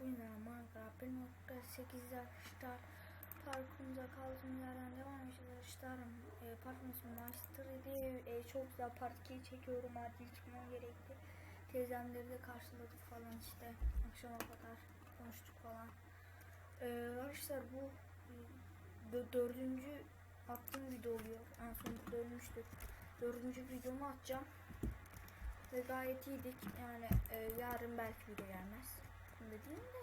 bu ne Minecraft 1.8'de arkadaşlar parkurumuza kaldığımız yerden devam edeceğiz arkadaşlar e, Parkurumuz Master idi. E, çok güzel part 2'yi çekiyorum. Acil çıkmam gerekti. Teyzemleri de karşıladık falan işte. Akşama kadar konuştuk falan. E, Arkadaşlar bu e, dö- dördüncü attığım video oluyor. En son dönmüştük dördüncü videomu atacağım. Ve gayet iyiydik. Yani e, yarın belki video gelmez. Değil de.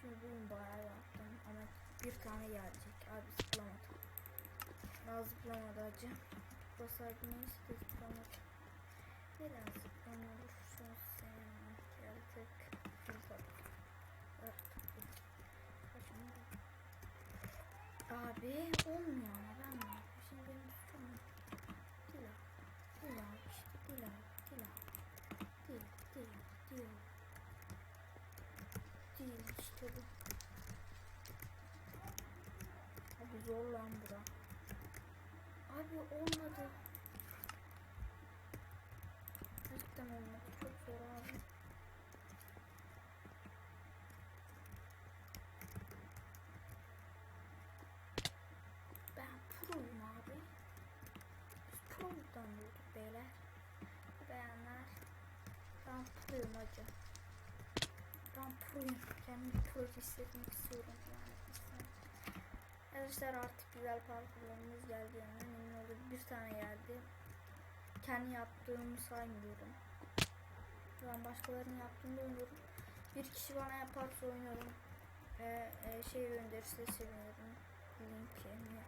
Çünkü bugün bayağı yaptım ama bir tane gelecek. Abi zıplamadı. Daha zıplamadı acı. Basardı neyse de zıplamadı. Neden zıplamıyorsun sen? Yaratık. Kaçmadı. Abi olmuyor ama ben mi? Şimdi benim tutamıyorum. Değil abi. Değil abi işte değil abi. Değil abi. Değil, değil, değil. Bu. Abi zor lan bura. Abi olmadı. Cidden olmadı. Çok zor abi. Ben proyum abi. Biz pro'dan bulduk beyler. Ben proyum acı. Ben proyum. Kendimi pro hissetmek istiyorum yani. Arkadaşlar artık güzel parkurlarımız geldi yani emin olun bir tane geldi. Kendi yaptığımı saymıyorum. Ben başkalarının yaptığını oynuyorum. Bir kişi bana yaparsa oynarım. Ee, e, şey gönderirse sevinirim. Linkini.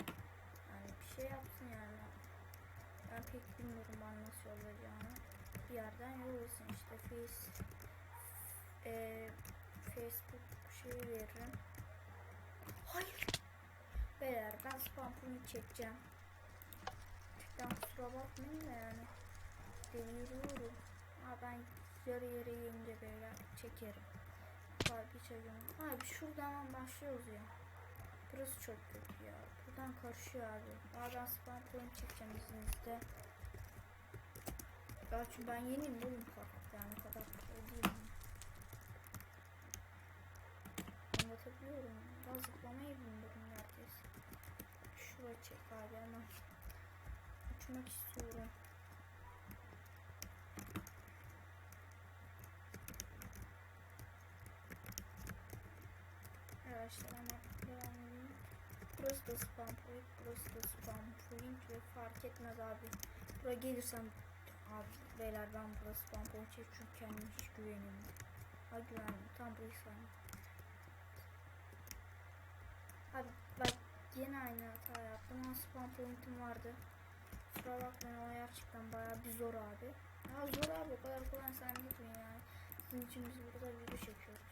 Yani bir şey yapsın yani. Ben pek bilmiyorum bana nasıl olacağını. Bir yerden yollasın işte face e, Facebook şey veririm. Hayır. Beyler ben spam point çekeceğim. Cidden kusura bakmayın da yani. Deliriyorum. Ama ben yarı yarı yiyince beyler çekerim. Abi çekerim. Abi şuradan başlıyoruz ya. Burası çok kötü ya. Buradan karışıyor abi. Abi ben spam point çekeceğim izninizde. Ya çünkü ben yeniyim oğlum yani kadar şey değilim. Anlatabiliyorum. Ben zıplamayı bilmiyorum herkes. Şuraya çek abi hemen. Uçmak istiyorum. Arkadaşlar hemen devam edeyim. Burası da spam point, burası da spam point ve fark etmez abi. Buraya gelirsem abi beyler ben burası spam point çünkü kendime hiç güveniyorum. Ha güvendim tam burayı saydım. Abi bak yine aynı hata yaptım ama spam point'im vardı. Kusura bakmayın o gerçekten bayağı bir zor abi. Ya zor abi o kadar kolay zannetmeyin yani. Sizin için biz burada video çekiyoruz.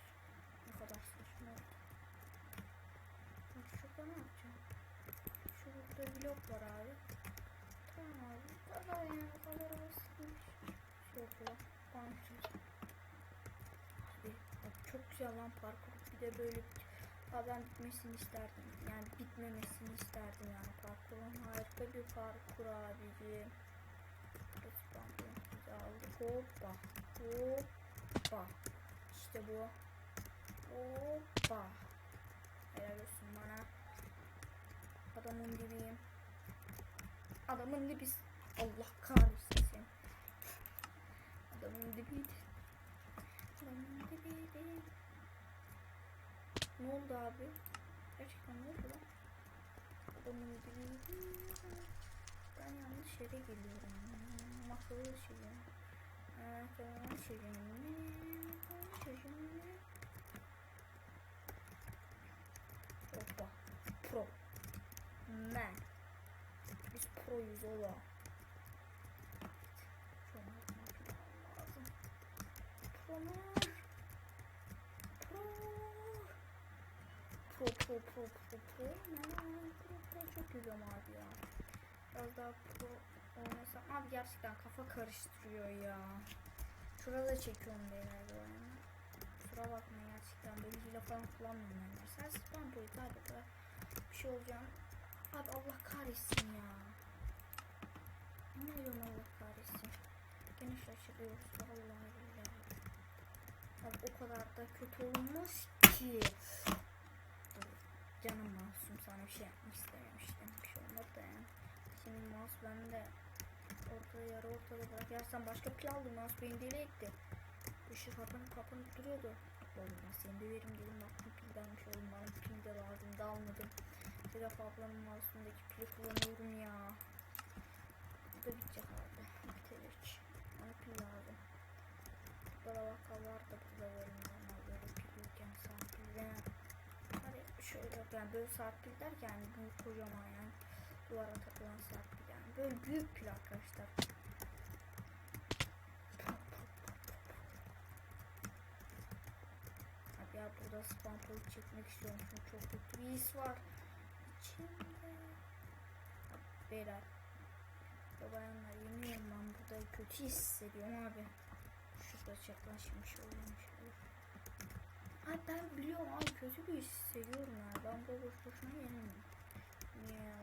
Ne kadar saçma oldu. Şurada ne yapacağım? Şurada blok var abi. Tamam abi. Bu kadar yani bu kadar basitmiş. Tamam şimdi. Abi bak çok güzel lan parkur. Bir de böyle Abi ben bitmesini isterdim. Yani bitmemesini isterdim yani parkurun. Harika bir parkur aldık. Hoppa. Hoppa. İşte bu. Hoppa. Helal olsun bana. Adamın dibiyim. Adamın dibi. Allah kahretsin seni. Adamın dibiydi. Adamın dibiydi. Ne oldu abi? Gerçekten ne oldu lan? Adamın dibiydi. Ben yanlış yere geliyorum. Akıllı şey ya. Akıllı şey ya. Akıllı şey ya. Hoppa. Pro. Man. Biz proyuz ola. Şu an lazım. Pro man. Pro. Pro pro pro pro pro çok güzel abi ya. Biraz daha pro oynasam. Abi gerçekten kafa karıştırıyor ya. Şurada çekiyorum beyler bu oyunu. Kusura bakmayın gerçekten böyle hile falan kullanmıyorum ben. Sen spam boyut abi kadar bir şey olacağım. Abi Allah kahretsin ya. Ne diyorum Allah kahretsin. Gene şaşırıyoruz. Vallahi billahi. Abi o kadar da kötü olmaz ki. Canım masum sana bir şey yapmak istememiştim. Bir şey olmadı da yani. Şimdi mouse bende ortada yarı ortada bırakırsan başka pil aldım. Mouse beni deli etti. Işık kapanıp kapanıp duruyordu. Ben seni döverim dedim. Baktım pildenmiş oğlum bana pil de lazım da almadım. Bir defa ablamın mouse'undaki pili kullanıyorum ya. Bu da bitecek abi. Bitecek. Bana pil lazım. Burada vakalar da burada verim yani böyle saat pil derken yani büyük kocaman yani duvara takılan saat pil yani böyle büyük pil arkadaşlar. Abi ya burada spam point çekmek istiyorum çünkü çok kötü bir his var. İçimde. Beyler. Ya bayanlar yemin ben burada kötü hissediyorum abi. Şurada şey olmuş olur. Ben biliyorum abi kötü bir his hissediyorum ya. Ben bu boş boşuna yenilmem. Niye ya?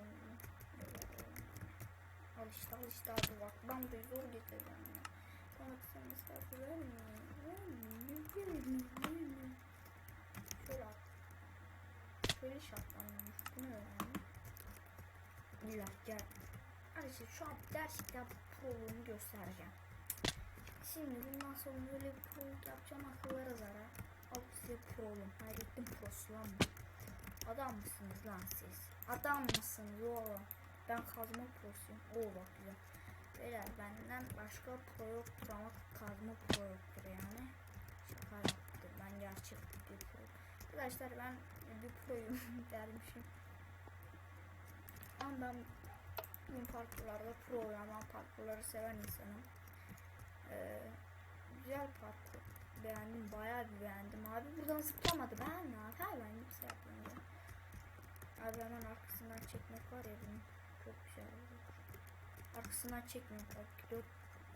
Al işte al işte abi bak ben burayı zor getireceğim ya. Bana sen misafir vermiyor. Vermiyor. Vermiyor. Şöyle at. Şöyle şartlanmış. Bu ne önemli? İlla gel. Arkadaşlar şu an gerçekten proluğumu göstereceğim. Şimdi bundan sonra böyle bir proluk yapacağım akıllara zarar. Size prolum. Hayrettin prosu lan bu. Adam mısınız lan siz? Adam mısınız oğlum? Ben kazma prosuyum. Oo bak güzel. Beyler benden başka pro yoktur ama kazma pro yoktur yani. Şaka yaptım. Ben gerçek bir pro. Arkadaşlar ben bir proyum dermişim. Ama ben bu parkurlarda proyum ama parkurları seven insanım. Ee, güzel parkur. Beğendim bayağı bir beğendim. Abi buradan zıplamadı ben ne yapayım ben kimse yapmayınca. Abi hemen arkasından çekmek var ya bunun. Çok güzel olur. Arkasından çekmek var. 4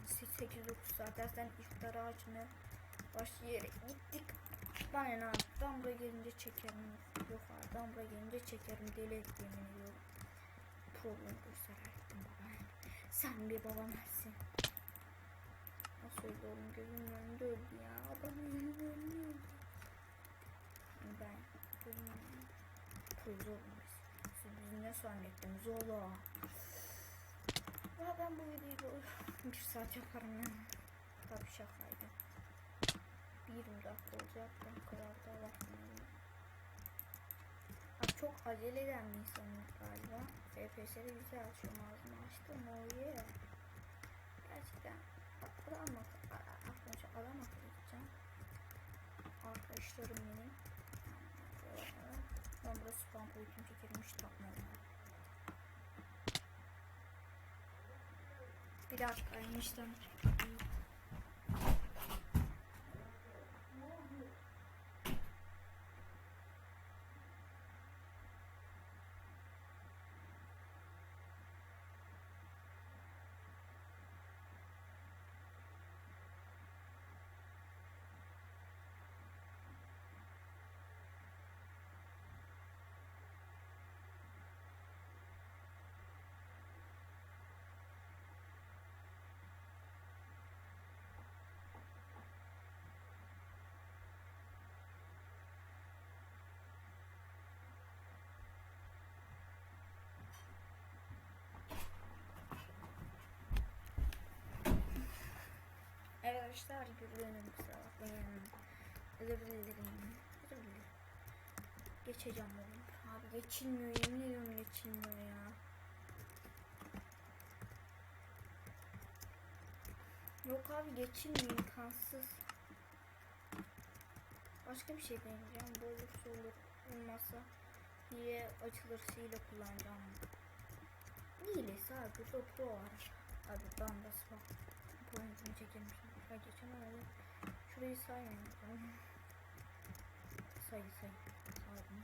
8-9 saat dersen iftara açmaya başlayarak gittik. Ben ne abi ben buraya gelince çekerim. Yok abi ben buraya gelince çekerim. Deli etti yemin ediyorum. Problem göstererdim baba. Sen bir. Nasıl oğlum gözümün önünde öldü ya. Adamın önünde öldü. Ben gözümün önünde. Biz. Siz bizi ne zannettiniz oğlum? Ya ben bu videoyu bir saat yaparım ya. Tabii şakaydı. Bir 20 dakika olacak. Ben kadar da bakmıyorum. Abi çok acele eden bir insanım galiba. FPS'de güzel açıyorum ağzımı açtım. Oh yeah. Gerçekten adam. Arkadaşlar adam gideceğim. Arkadaşlarım benim. Ben burada spam boyutum çekilmiş takmadım. Bir dakika enişten. Arkadaşlar kusura bakmayın. Özür dilerim. Özür dilerim. Geçeceğim oğlum. Abi geçilmiyor yemin ediyorum geçilmiyor ya. Yok abi geçilmiyor imkansız. Başka bir şey deneyeceğim. Bu olursa olur. Olmazsa hile açılırsa hile kullanacağım. Abi burada pro var. Abi ben bak. Bu çekilmişim. Ha geçen öyle. Şurayı saymayın. Say say. Saydım.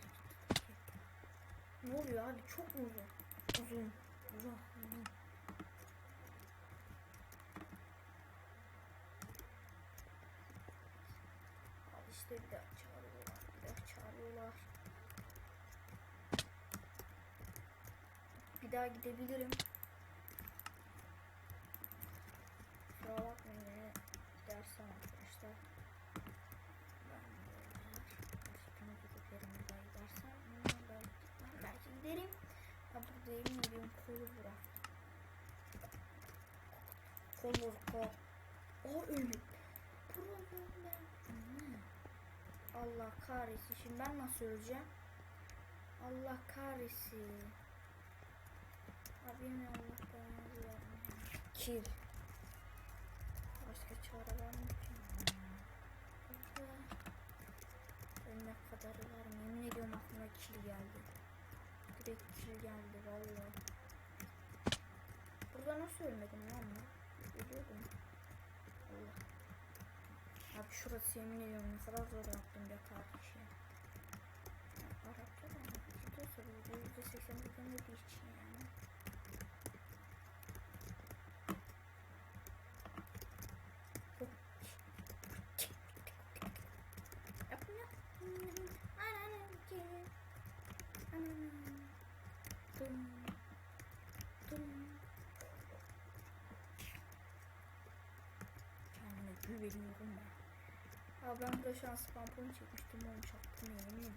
Ne oluyor abi çok mu uzun? Uzun. Uzun. Uzun. Al işte bir daha çağırıyorlar. Bir daha çağırıyorlar. Bir daha gidebilirim. arkadaşlar. Belki giderim. Ha buradayım ya benim kolu bırak. Kolu kol. O ölüm. Buradan ben. Allah kahretsin. Şimdi ben nasıl öleceğim? Allah kahretsin. Abim Allah kahretsin. Kill. Başka çare var mı? Ölmek kadarı var mı? Yemin ediyorum aklıma kill geldi. Direkt kill geldi vallahi. Burada nasıl ölmedim lan ben? Ölüyordum. Allah. Abi şurası yemin ediyorum ne kadar zor yaptım be kardeşim. Ya, Arapça da gidiyorsa bu yüzde seksen bilmediği için yani. Hop. Yapın yap. Anam ki. Anam. Dum. Dum. Güveniyorum ben. Aa ben burada şu an spam çekmiştim onu çaktım yemin.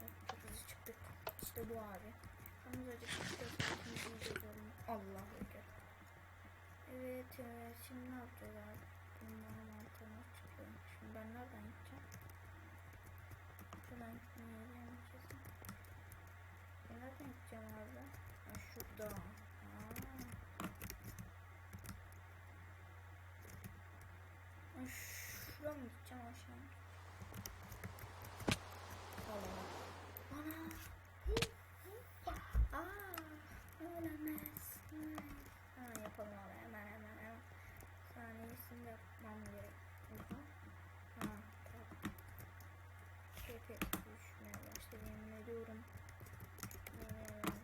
Evet, çok hızlı çıktık. İşte bu abi. Kanımız acıktı. Allah ekber. Evet evet şimdi ne abi? Bunların mantığına çıkıyorum. Şimdi ben nereden gideceğim? Şuradan gitmeye yiyeceğim. Ben nereden gideceğim abi? Ha, şurada. Aa. Ben şuraya mı gideceğim aşağı? mı? Allah. Ana. Hı, hı, ya. Aa. Ölemez. Ha, yapalım abi hemen hemen hemen. Yapmam gerek. Ha. Tepe düşmeye başladı yemin ediyorum. Yemin ediyorum.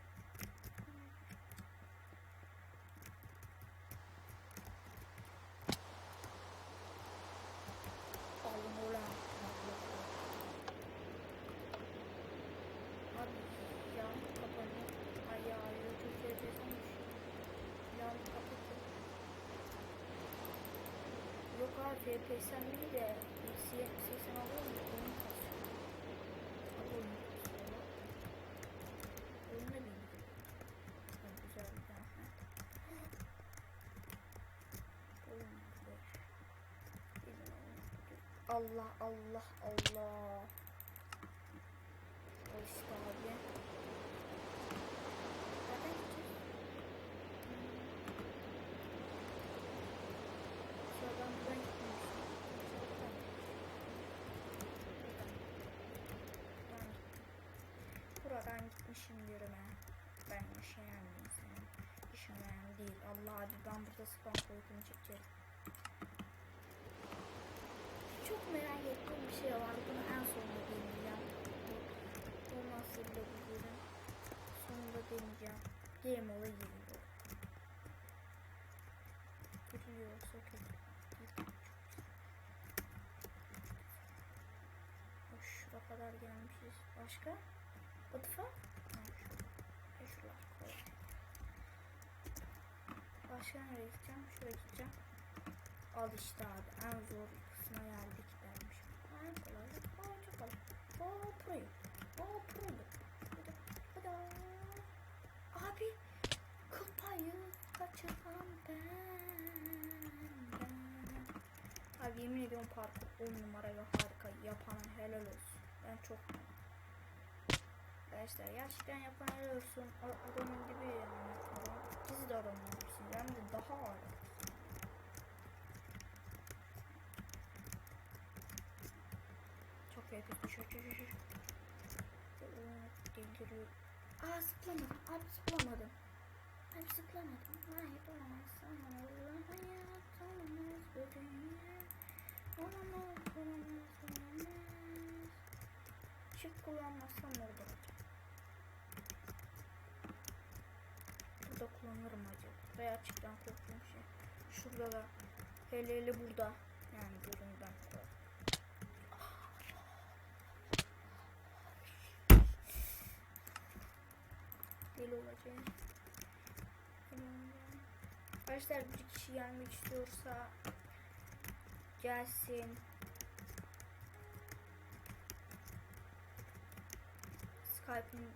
Alın ulan. Abi ya kapanıyor. Ay ya YouTube TV'siymiş. Ya kapatın. Yok abi FPS'den değil de CS80 alıyor mu? Oyun kasıyor. Abi oyun kasıyor. Oyun da bilmiyor. Ha, güzel bir tane. Oyun güzel. Bizim oyun güzel. Allah Allah Allah. Al işte. Nereden gideceğiz? Şuradan buradan gitmemiştim. Şuradan. Buradan. Buradan. Buradan gitmişimdir ben. Ben yaşayan bir insanım. Yaşamayan değil. Allah abi ben burada spam boyutunu çekeceğim. Çok merak ettiğim bir şey var. Bunu en sonunda deneyeceğim. Bu nasıl bilebilirim? Sonunda deneyeceğim. Game ola giriyor. Giriyorsa kötü. Hoş şura kadar gelmişiz. Başka? Kolay. Başka nereye gideceğim? Şuraya gideceğim. Al işte abi en zor kısma geldik dermiş. En kolay. Aa çok kolay. Aa proyum. Aa. Hadi. Hadi. Abi kupayı kaçıran ben. ben. Abi yemin ediyorum parkur 10 numara ve harika. Yapana helal olsun. Ben çok Arkadaşlar gerçekten yapan olsun. O adamın gibi yani. Adam, biz de adamın gibisiyiz. Hem de daha ağır. Çok yakın. Şu şu şu. Deliriyor. Aa zıplamadım. Abi zıplamadım. Abi zıplamadım. Hayır olamazsam Allah hayat olamaz bu dünya. Olamaz olamaz olamaz. Çift kullanmazsam orada kullanırım acaba. Veya çiftten korktuğum şey. Şurada da. Hele hele burada. Yani göründen. Deli olacağım. Arkadaşlar bir kişi gelmek istiyorsa gelsin. Skype'ın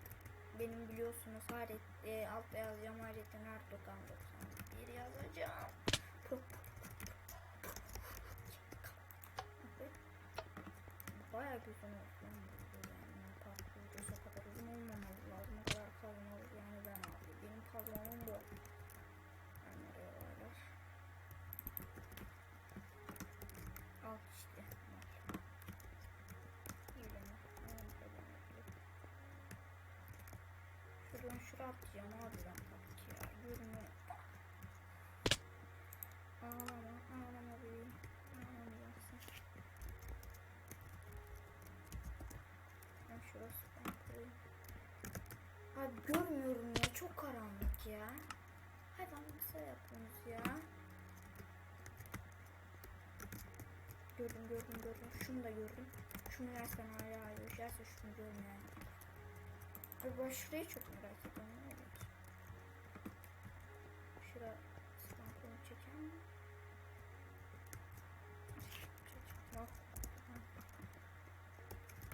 benim biliyorsunuz Haret, e, altta yazacağım Harettin Erdoğan 91 yazacağım. Bayağı güzel bu yani. Videosu o kadar uzun olmamalı. Lazım o kadar olur yani ben abi benim kalınlığım bu ben nereye varlar al işte Yürüme, ayağım kazanıyor. Şuradan şuraya atacağım abi ben bak ya yürüme ağlama ağlama bebeğim ağlamayacaksın Ben şurası koyayım. Abi görmüyorum ya çok karanlık ya. Hadi ama kısa yapıyoruz ya. Gördüm gördüm gördüm. Şunu da gördüm. Şunu yersen hala hayır. Yerse şunu görme Abi ben şurayı çok merak ediyorum. Ne olur? Şura stampını çeker mi? Bak.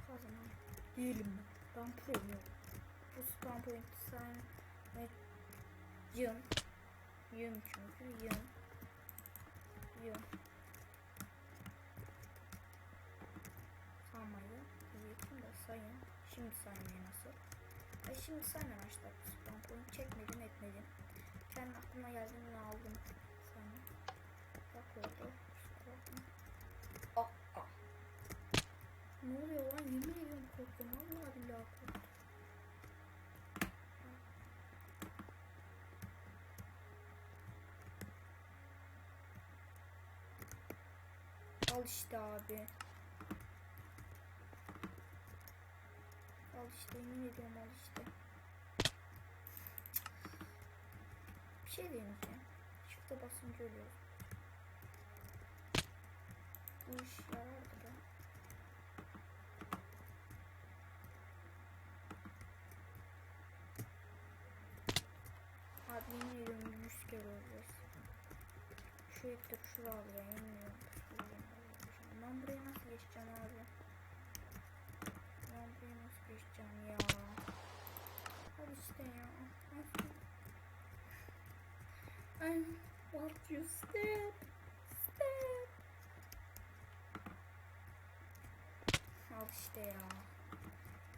Kazma. Değilim ben. Ben pro'yum. Bu spam point sen ve yım. Yım çünkü yım. Yım. Saymayı diyecektim de sayın. Şimdi saymayı nasıl? Ay şimdi saymayı başladık. Spam point çekmedim etmedim. Kendi aklıma geldiğini aldım. Sayın. Bak oldu. Aa, aa. Ne oluyor lan? Yemin ediyorum korktum. Vallahi billahi korktum. Al işte abi. Al işte yemin ediyorum al işte. Bir şey deneyeceğim. Çifte basınca ölüyor. Bu iş yarardır ya. Abi yemin ediyorum 100 kere öleceğiz. Şu ektir şuraya al ya yemin ediyorum. Ben buraya nasıl geçeceğim abi? Ben buraya nasıl geçeceğim ya? Hadi işte ya. I want you step. Step. Al işte ya.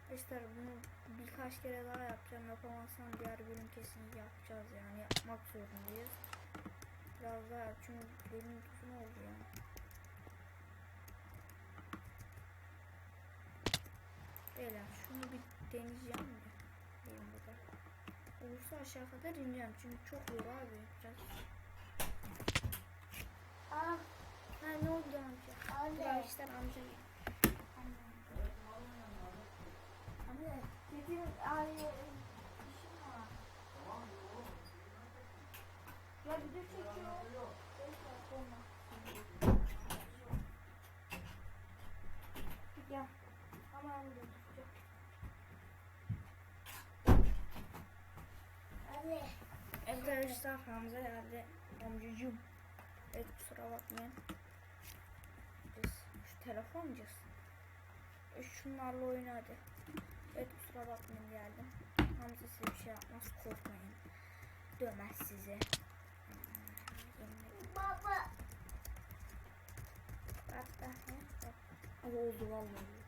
Arkadaşlar bunu birkaç kere daha yapacağım. Yapamazsam diğer bölüm kesin yapacağız yani. Yapmak zorundayız. Biraz daha yap çünkü bölüm uzun oldu ya. Beyler şunu bir deneyeceğim de. Benim. Olursa aşağı kadar ineceğim çünkü çok zor abi yapacağız. Aa, Ha ne oldu amca? Anne. Arkadaşlar amca. dedim işim var. Ya bir de çekiyor. Beş dakika olmaz. Gel. Ama amca tutacak. Anne. Arkadaşlar Hamza geldi. Amcacığım. Evet kusura bakmayın. Biz şu telefoncuyuz. E, Şunlarla oyna hadi. Evet kusura bakmayın geldim. Hamza size bir şey yapmaz korkmayın. Dövmez sizi. Baba. Hatta oldu vallahi.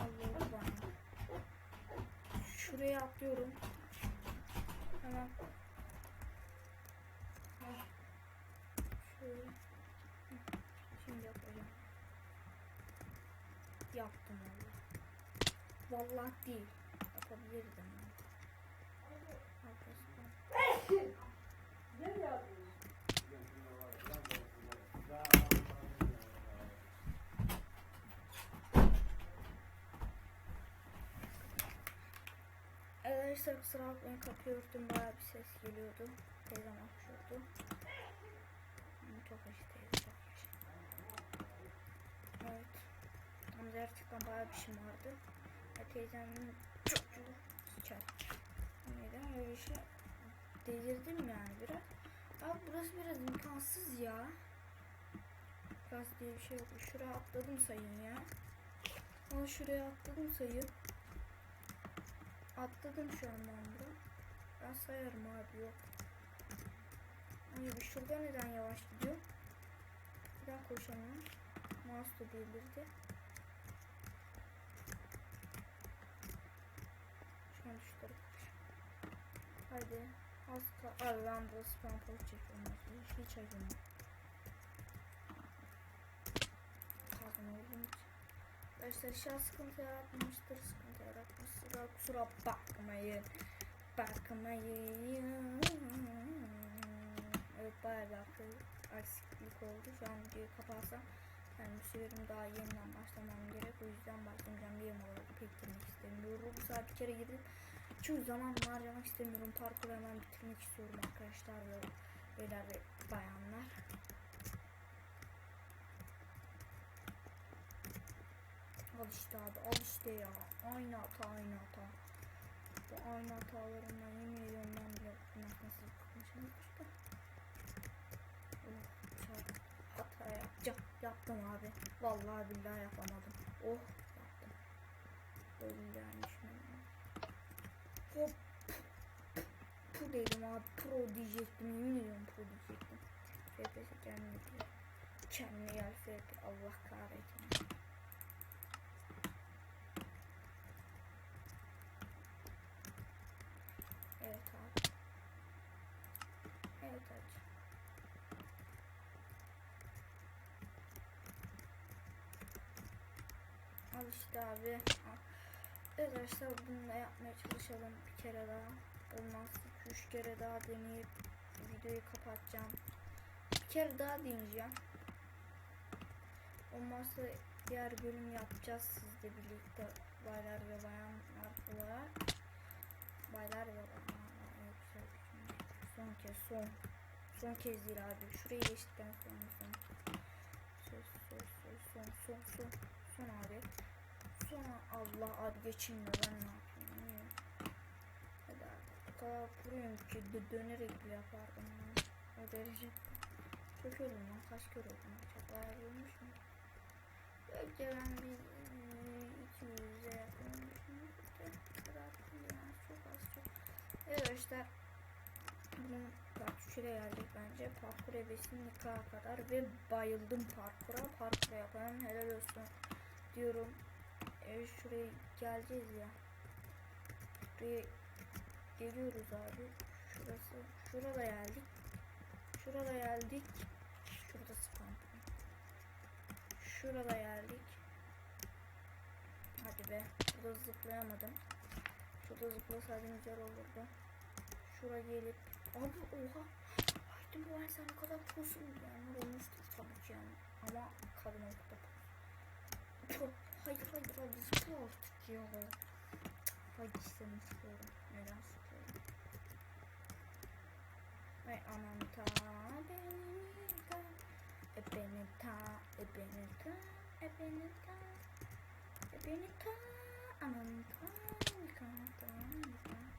Allah bana. Şuraya atlıyorum. Hemen. Şöyle. Şimdi yapacağım. Yaptım vallahi. Vallahi değil. Yapabilirdim. Arkadaşlar. Arkadaşlar kusura bakmayın kapıyı örttüm bayağı bir ses geliyordu. Teyzem açıyordu. Ama Çok acı teyze çok acı. Evet. Ama gerçekten bayağı bir işim vardı. Ve teyzemin çocuğu sıçar. Neden öyle bir şey delirdim yani biraz. Abi burası biraz imkansız ya. Biraz diye bir şey yok. Şuraya atladım sayın ya. Ama şuraya atladım sayın. Atladım şu an ben bura. Ben sayarım abi yok. Ay bir şurada neden yavaş gidiyor? Neden koşamıyorum? Mouse da delirdi. Şu an şu. Hadi. Az kal. Abi ben burada spam post çekiyorum. Hiç, hiç acım yok. Kazan olduğum için. Arkadaşlar an sıkıntı yaratmamıştır. Sıkıntı yaratmıştır. Kusura bakmayın. Bakmayın. Evet bayağı bir eksiklik oldu. Şu an videoyu kapatsam yani bu seferim daha yeniden başlamam gerek. O yüzden başlamayacağım. Game olarak pek girmek istemiyorum. Saat bir kere girdim. Çoğu zaman harcamak istemiyorum. Parkuru hemen bitirmek istiyorum arkadaşlar ve beyler ve bayanlar. Al işte abi al işte ya. Aynı hata aynı hata. Bu aynı hatalarımdan yemin ediyorum ben bile nasıl sıkmışım işte. Oh, hata yapacağım. Yaptım abi. Vallahi billahi yapamadım. Oh yaptım. Öyle yani şimdi. Hop. Pro dedim abi. Pro diyecektim. Yemin ediyorum pro diyecektim. FPS kendine gel. Kendine gel FPS. Allah kahretsin. Evet abi. Evet abi. Al işte abi. Arkadaşlar bunu da yapmaya çalışalım bir kere daha. Olmaz 2-3 kere daha deneyip videoyu kapatacağım. Bir kere daha deneyeceğim. Olmazsa diğer bölüm yapacağız sizle birlikte baylar ve bayanlar olarak. Baylar ve bayanlar son kez son. Son kez değil abi. Şurayı geçtikten sonra son. Son son son son son son son abi. Sonra Allah abi geçeyim ben ne yapayım? Hadi abi. O kadar kuruyum ki dö- dönerek bile yapardım yani. O derece. Çok lan. Kaç kere öldüm? Bir ölmüş mü? Belki ben bir iki yüze yakın ölmüşüm. Çok az çok. Evet arkadaşlar. Bunun part 3'e geldik bence. Parkur ebesin nikaha kadar ve bayıldım parkura. Parkura yapan helal olsun diyorum. E, şuraya geleceğiz ya. Şuraya geliyoruz abi. Şurası. Şurada geldik. Şurada geldik. Şurada spam. Şurada geldik. Hadi be. Burada zıplayamadım. Şurada zıplasaydım güzel olurdu. Şura gelip. Abi oha. Haydi bu ay sen kadar prosun yani olmuştur tabii ki yani. Ama kadın ortada pro. Hayır hayır zıpla artık ya. Hayır seni istiyorum. Neden sıkıyorum? Ay anam ta beni ta e beni ta e beni ta e beni ta e beni ta anam ta yıka ta yıka.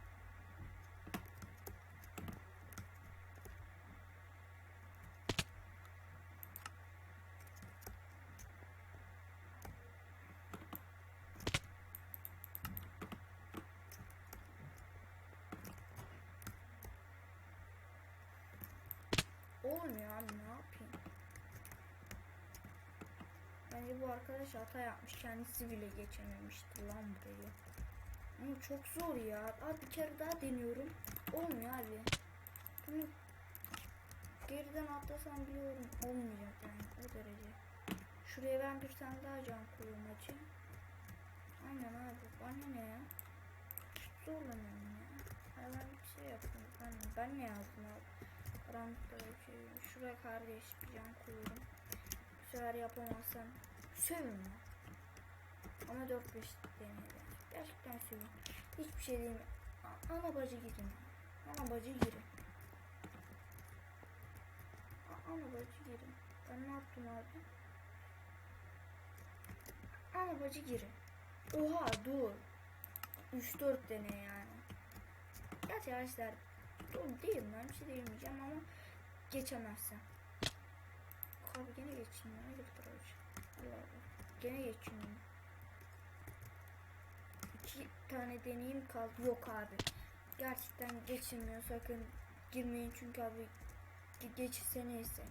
Olmuyor abi ne yapayım? Bence bu arkadaş hata yapmış. Kendisi bile geçememişti lan burayı. Ama çok zor ya. Abi bir kere daha deniyorum. Olmuyor abi. Bunu geriden atlasam biliyorum. Olmayacak yani o derece. Şuraya ben bir tane daha can koyuyorum acı. Aynen abi. Bana ne ya? Hiç zorlamıyorum ya. Ben bir şey yapıyorum. Ben, ben ne yazdım abi? Karanlıkta şey. Şuraya kardeş bir can koyuyorum. Bu sefer yapamazsam sövün lan. Ama 4-5 deneyelim. Gerçekten sövün. Hiçbir şey değil. A- Ana bacı girin. Ana bacı girin. Ana bacı girin. Ben ne yaptım abi? Ana bacı girin. Oha dur. 3-4 dene yani. Gerçi arkadaşlar Doğru değil ben bir şey diyemeyeceğim ama geçemezsem. Abi gene geçeyim ya. Hocam. Allah Allah. Gene geçeyim. 2 iki tane deneyim kaldı. Yok abi. Gerçekten geçilmiyor. Sakın girmeyin çünkü abi ge- geçirse neyse.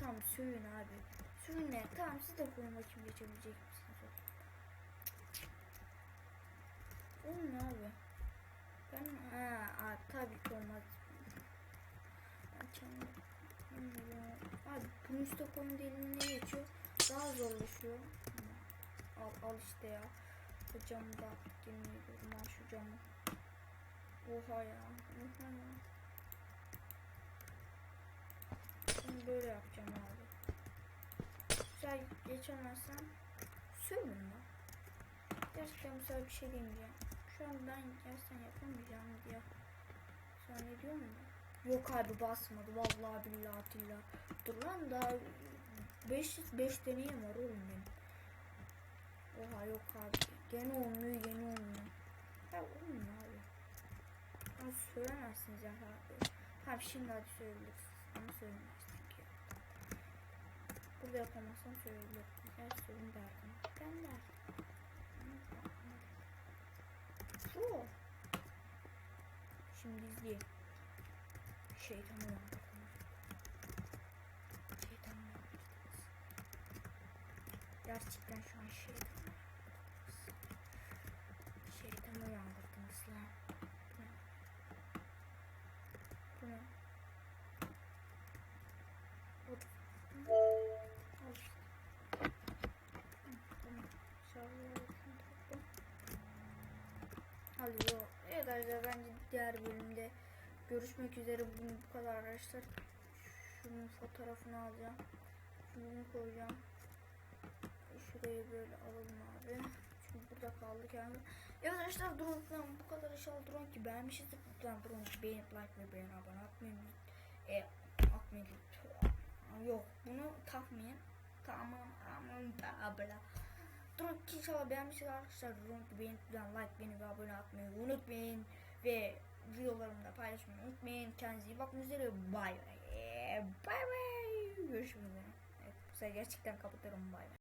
Tamam sürün abi. Sürün ne? Tamam siz de koyun bakayım geçebilecek misiniz? Oğlum ne abi? Ben ha, abi tabii ki olmaz. Ben. Abi bunun koyun dilini ne geçiyor? Daha zorlaşıyor. Al, al işte ya. Bu camı da ediyorum al şu camı. Oha ya. Oha ya. Şimdi böyle yapacağım abi. Güzel geçemezsem sövün lan. Gerçekten güzel bir şey demeyeceğim. Şu an ben gerçekten yapamayacağım diye zannediyorum da. Yok abi basmadı vallahi billahi billahi. Dur lan daha 5 5 deneyim var oğlum benim. Oha yok abi. Gene olmuyor gene olmuyor. Ya olmuyor abi. Ama söylemezsiniz ya abi. Tamam şimdi hadi söyleyebilirsiniz. Ama söylemezsin ki. Burada yapamazsam söyleyebilirim. Her sorun derdim. Ben derdim. Bu. Şimdi izleyin. Şeytanı uyandırdınız. Şeytanı uyandırdınız. Gerçekten şu Yo. Evet arkadaşlar bence diğer bölümde görüşmek üzere. Bugün bu kadar arkadaşlar. Şunun fotoğrafını alacağım. Şunu koyacağım. Şurayı böyle alalım abi. Çünkü burada kaldık yani. Evet arkadaşlar drone bu kadar inşallah drone ki beğenmişizdir. Lütfen drone beğenip like ve beğen abone atmayın. E, atmayın. Yok bunu takmayın. Tamam aman abla. Drone ki inşallah beğenmişsiniz arkadaşlar. Drone beğenip like beni ve abone atmayı unutmayın. Ve videolarımı da paylaşmayı unutmayın. Kendinize iyi bakın üzere. Bay bay. Bay bay. Görüşmek üzere. Evet, bu sefer gerçekten kapatırım bay bay.